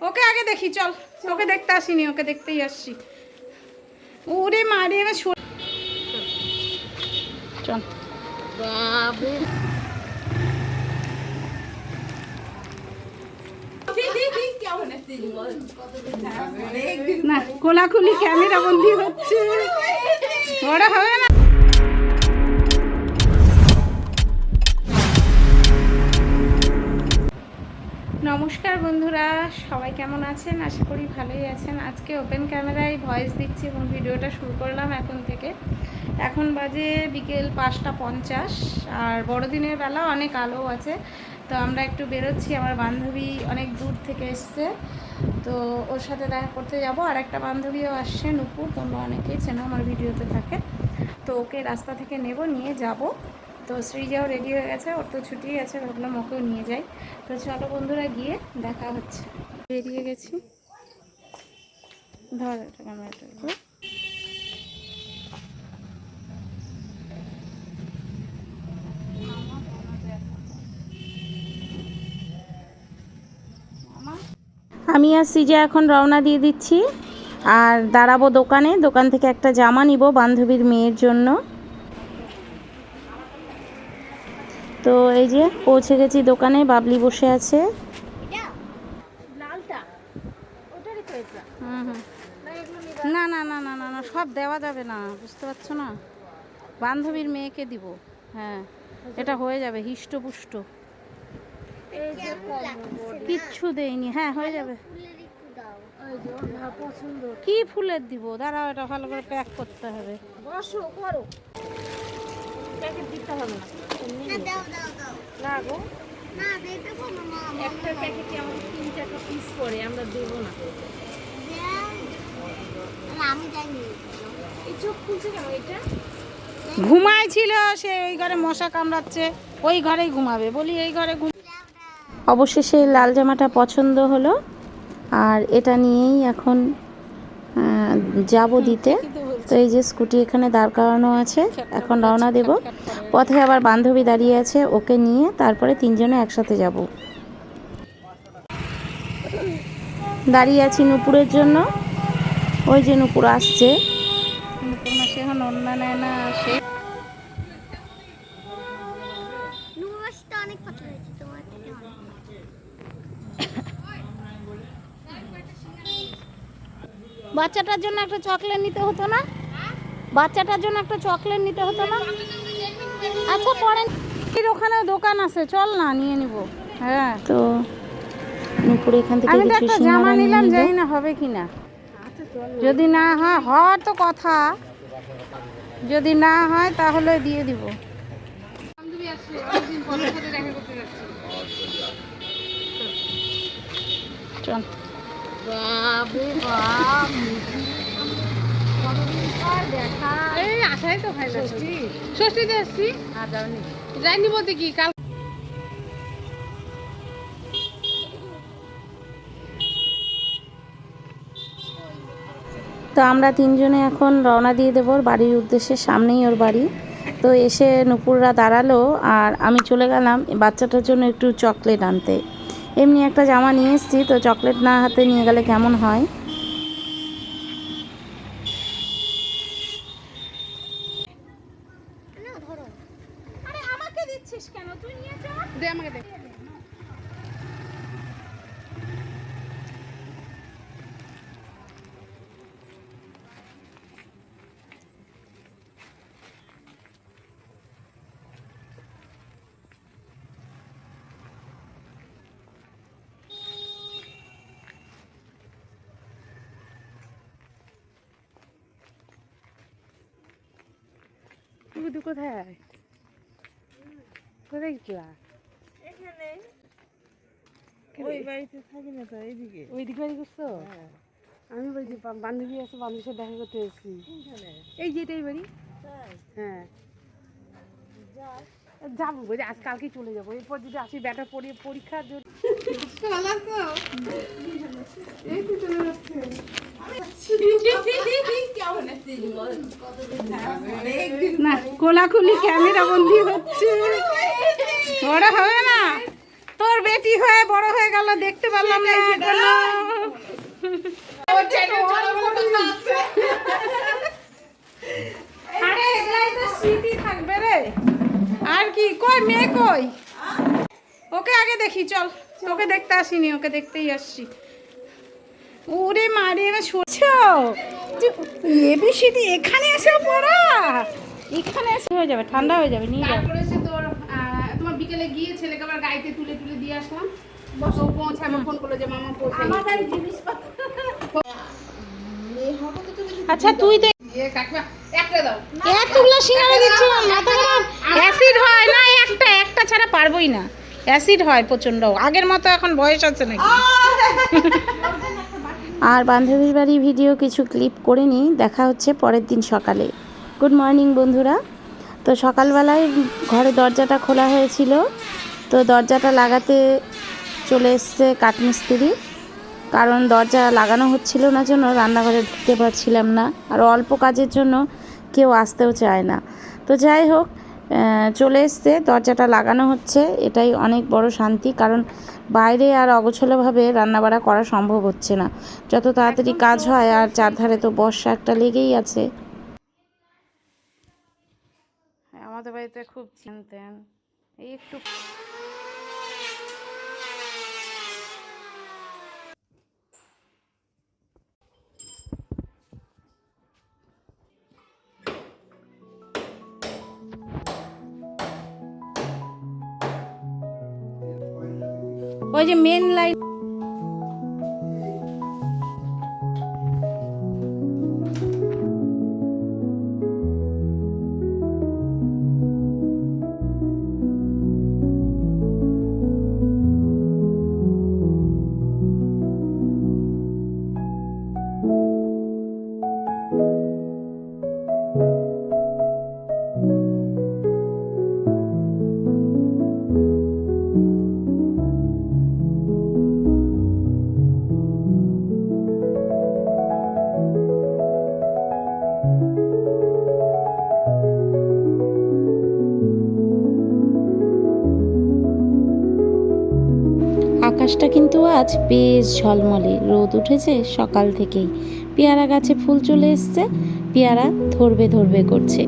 ওকে আগে দেখি, চল। ওকে দেখতে আসিনি, ওকে দেখতেই আসছি। ওরে মারে এবার সর- চল। না, কোলাকুলি ক্যামেরা বন্দি হচ্ছে। ওরা হবে না? নমস্কার বন্ধুরা, সবাই কেমন আছেন? আশা করি ভালোই আছেন। আজকে ওপেন ক্যামেরায় ভয়েস দিচ্ছি এবং ভিডিওটা শুরু করলাম এখন থেকে। এখন বাজে বিকেল পাঁচটা পঞ্চাশ, আর বড়দিনের বেলা অনেক আলো আছে। তো আমরা একটু বেরোচ্ছি, আমার বান্ধবী অনেক দূর থেকে এসছে। তো ওর সাথে দেখা করতে যাব। আর একটা বান্ধবীও আসছে, নুপুর। তোমরা অনেকেই চেনো, আমার ভিডিওতে থাকে। তো ওকে রাস্তা থেকে নেব, নিয়ে যাব। তো সৃজাও রেডি হয়ে গেছে, ওর তো ছুটি আছে ভাবলাম ওকেও নিয়ে যাই। তো চলো বন্ধুরা, গিয়ে দেখা হচ্ছে। বেরিয়ে গেছি। ধর আমি আর সিজা এখন রওনা দিয়ে দিচ্ছি। আর দাঁড়াবো দোকানে, দোকান থেকে একটা জামা নিব বান্ধবীর মেয়ের জন্য তো এই যে পৌঁছে গেছি দোকানে বাবলি বসে আছে। হুম হুম। না না না না না না সব দেওয়া যাবে না বুঝতে পারছ না? বান্ধবীর মেয়েকে দিব হ্যাঁ এটা হয়ে যাবে হিষ্টপুষ্ট। কিচ্ছু দেয়নি হ্যাঁ হয়ে যাবে। কি ফুলের দিব? দাঁড়াও এটা ভালো করে প্যাক করতে হবে। বসো করো। প্যাকেট দিতে হবে না। দাও দাও দাও। না গো। না দিতে কোনো না একটা প্যাকেটে আমাদের তিন চারটা পিস করে আমরা দেবো না। আমি জানি এই চোখ খুলছে কেন এটা? ঘুমাইছিল সে ওই ঘরে মশা কামড়াচ্ছে ওই ঘরেই ঘুমাবে। বলি এই ঘরে ঘুম অবশেষে লাল জামাটা পছন্দ হলো। আর এটা নিয়েই এখন যাব দিতে। তো এই যে স্কুটি এখানে দাঁড় করানো আছে এখন রওনা দেব। পথে আবার বান্ধবী দাঁড়িয়ে আছে ওকে নিয়ে তারপরে তিনজনে একসাথে যাব। দাঁড়িয়ে আছি নুপুরের জন্য। ওই যে নুপুর আসছে। নুপুর মাসে এখন অন্য নেয় না আসে বাচ্চাটার জন্য একটা চকলেট নিতে হতো না? বাচ্চাটার জন্য একটা চকলেট নিতে হতো না? আচ্ছা পরে এর ওখানে দোকান আছে চল না নিয়ে নিব। হ্যাঁ। তো নুপুর এখান থেকে আমি তো একটা জামা নিলাম নিল। জানি না হবে কি না। যদি না হয় হওয়ার তো কথা। যদি না হয় তাহলে দিয়ে দিব। চল। এই আসাই তো ভাই ষষ্ঠী। ষষ্ঠীতে যাইনি বলতে কি কাল তো আমরা তিনজনে এখন রওনা দিয়ে দেবো বাড়ির উদ্দেশ্যে সামনেই ওর বাড়ি। তো এসে নুপুররা দাঁড়াল আর আমি চলে গেলাম বাচ্চাটার জন্য একটু চকলেট আনতে। এমনি একটা জামা নিয়ে এসেছি তো চকলেট না হাতে নিয়ে গেলে কেমন হয় না ধরো আরে আমাকে দিচ্ছিস কেন তুই নিয়ে যা দে আমাকে দে তো কোথায়? কোথায় গেছিলা? ওই বাড়িতে থাকি না তো এইদিকে। ওই বাড়ি করছ? আমি বলছি বান্ধবী আছে বান্ধবীর সাথে দেখা করতে এসেছি। এই যে এটাই বাড়ি? হ্যাঁ। যাব বলি আজ কালকে চলে যাব। এরপর যদি আসি ব্যাটার পরীক্ষার জন্য। না। কোলাকুলি ক্যামেরা বন্দি হচ্ছে। বড় হবে না? তোর বেটি হয়ে বড় হয়ে গেল, দেখতে পারলাম না আরে তো স্মৃতি থাকবে রে। আর কি, কই মেয়ে কই? ওকে আগে দেখি, চল। তোকে দেখতে আসিনি, ওকে দেখতেই আসছি। ওরে মারে এবার সরছ এবিসিডি এখানে এসে পড়া? এখানে এসে হয়ে যাবে ঠান্ডা হয়ে যাবে নিয়ে যাবে তারপরে সে তোর তোমার বিকেলে গিয়ে ছেলেকে আবার গাড়িতে তুলে তুলে দিয়ে আসলাম। বসো পৌঁছে আমার ফোন করল যে মামা পৌঁছে আচ্ছা তুই তো ইয়ে কাকিমা একটা দাও। এতগুলো সিঙ্গারা দিচ্ছিলাম মাথা খারাপ অ্যাসিড হয় না একটা একটা ছাড়া পারবোই না। অ্যাসিড হয় প্রচণ্ড আগের মতো এখন বয়স আছে নাকি? আর বান্ধবীর বাড়ি ভিডিও কিছু ক্লিপ করে নিই। দেখা হচ্ছে পরের দিন সকালে। গুড মর্নিং বন্ধুরা। তো সকালবেলায় ঘরে দরজাটা খোলা হয়েছিল। তো দরজাটা লাগাতে চলে এসছে কাঠমিস্ত্রি। কারণ দরজা লাগানো হচ্ছিল না জন্য রান্নাঘরে ঢুকতে পারছিলাম না। আর অল্প কাজের জন্য কেউ আসতেও চায় না। তো যাই হোক চলে এসছে দরজাটা লাগানো হচ্ছে। এটাই অনেক বড় শান্তি কারণ বাইরে আর অগোছলোভাবে রান্নাবাড়া করা সম্ভব হচ্ছে না। যত তাড়াতাড়ি কাজ হয় আর চারধারে তো বর্ষা একটা লেগেই আছে। আমাদের বাড়িতে খুব চিনতেন। এই একটু ওই যে মেন লাইন আকাশটা কিন্তু আজ বেশ ঝলমলে। রোদ উঠেছে সকাল থেকেই। পেয়ারা গাছে ফুল চলে এসছে। পেয়ারা ধরবে ধরবে করছে।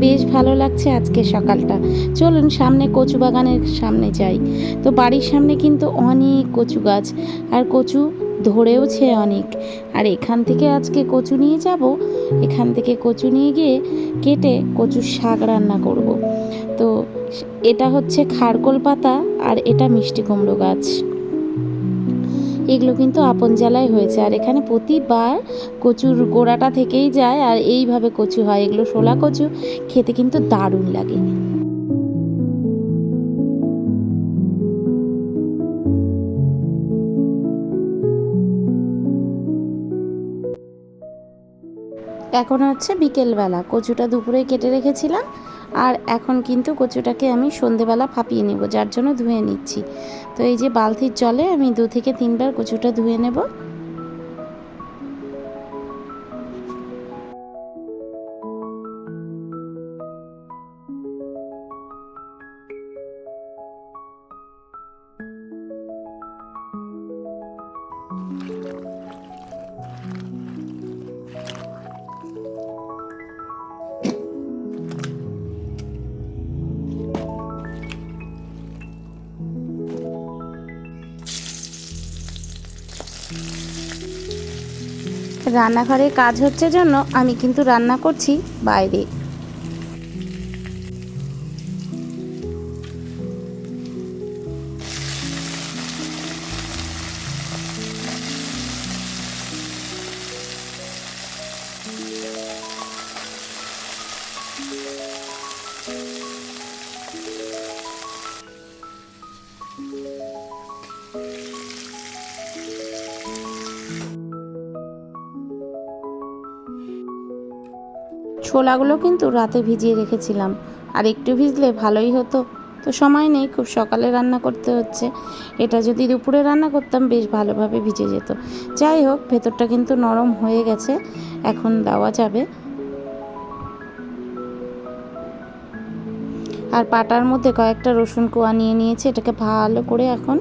বেশ ভালো লাগছে আজকে সকালটা। চলুন সামনে কচু বাগানের সামনে যাই। তো বাড়ির সামনে কিন্তু অনেক কচু গাছ, আর কচু ধরেওছে অনেক। আর এখান থেকে আজকে কচু নিয়ে যাব। এখান থেকে কচু নিয়ে গিয়ে কেটে কচুর শাক রান্না করব। তো এটা হচ্ছে খারকোল পাতা আর এটা মিষ্টি কুমড়ো গাছ। এগুলো কিন্তু আপন জ্বালায় হয়েছে। আর এখানে প্রতিবার কচুর গোড়াটা থেকেই যায় আর এইভাবে কচু হয়। এগুলো শোলা কচু, খেতে কিন্তু দারুণ লাগে। এখন হচ্ছে বিকেলবেলা। কচুটা দুপুরে কেটে রেখেছিলাম। আর এখন কিন্তু কচুটাকে আমি সন্ধেবেলা ফাঁপিয়ে নেব, যার জন্য ধুয়ে নিচ্ছি। তো এই যে বালতির জলে আমি দু থেকে তিনবার কচুটা ধুয়ে নেব। রান্নাঘরে কাজ হচ্ছে জন্য আমি কিন্তু রান্না করছি বাইরে। ছোলাগুলো কিন্তু রাতে ভিজিয়ে রেখেছিলাম। আর একটু ভিজলে ভালোই হতো। তো সময় নেই, খুব সকালে রান্না করতে হচ্ছে। এটা যদি দুপুরে রান্না করতাম, বেশ ভালোভাবে ভিজে যেত। যাই হোক, ভেতরটা কিন্তু নরম হয়ে গেছে। এখন দেওয়া যাবে। আর পাটার মধ্যে কয়েকটা রসুন কোয়া নিয়ে নিয়েছি। এটাকে ভালো করে এখন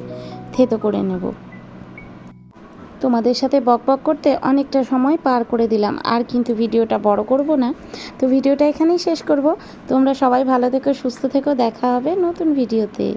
থেতো করে নেব। তোমাদের সাথে বক বক করতে অনেকটা সময় পার করে দিলাম, আর কিন্তু ভিডিওটা বড় করব না। তো ভিডিওটা এখানেই শেষ করব। তোমরা সবাই ভালো থেকো, সুস্থ থেকো, দেখা হবে নতুন ভিডিওতে।